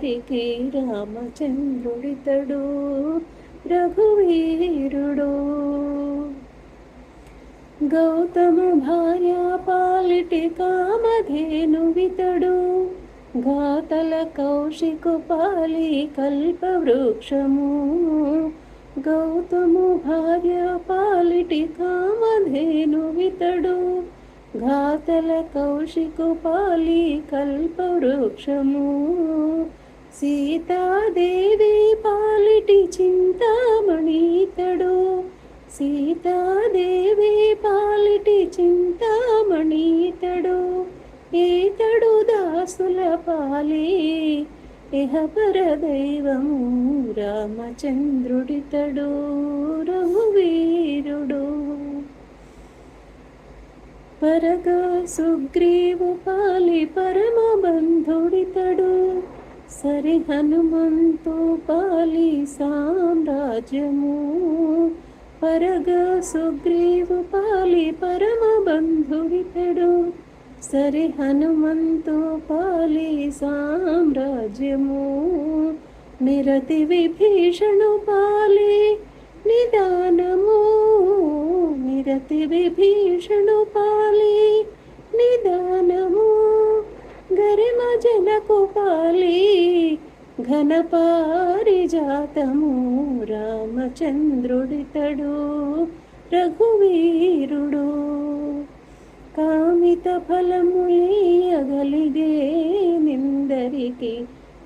హరికి రామచంద్రుడితడు రఘువీరుడు. గౌతమ భార్య పాలిటి కామధేను వితడు ఘాతల కౌశికు పాలి కల్పవృక్షము. గౌతము భార్య పాలిటి కామధేను వితడు ఘాతల కౌశికు పాలి కల్పవృక్షము. సీతాదేవి పాలిటి చింతామణితడు సీతాదేవి పాలిటి చింతామణితడు ఈతడు దాసుల పాలి? ఇహపర దైవము రామచంద్రుడితడు రఘువీరుడు పరగా సుగ్రీవు పాలి పరమ బంధుడితడు సరి హనుమంతు పాలి సామ్రాజ్యము. పరగ సుగ్రీవు పాలి పరమ బంధువితడు సరి హనుమంతు పాలి సామ్రాజ్యము. నిరతి విభీషణు పాలి నిదానము. నిరతి విభీషణు పాలి జనకు పాలి ఘనపారిజాతము రామచంద్రుడితడు రఘువీరుడు. కామిత ఫలములీయగలిగే నిందరికి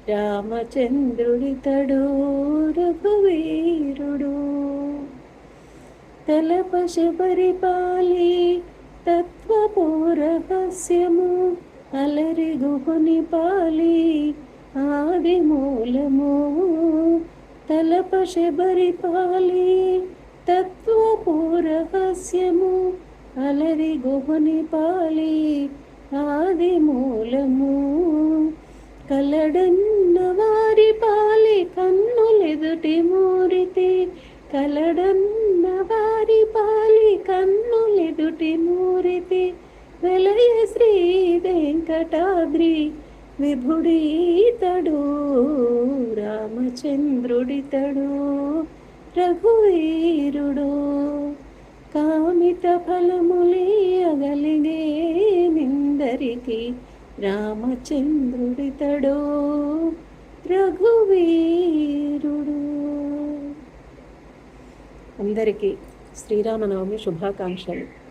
రామచంద్రుడితడు రఘువీరుడు. తలపశ పరిపాలి తత్వపు రహస్యము అలరి పాలి ఆది మూలము. తలప శబరిపాలి తత్వపు రహస్యము అలరి గుహుని పాలి ఆది మూలము. కలడన్న వారి పాలి కన్నులెదుటి మూరితి కలడన్న వారి పాలి కన్నులెదుటి మూరితి శ్రీ వెంకటాద్రి విభుడీతడు రామచంద్రుడితడు రఘువీరుడు. కామిత ఫలములియగలిగే నిందరికి రామచంద్రుడితడు రఘువీరుడు. అందరికీ శ్రీరామనవమి శుభాకాంక్షలు.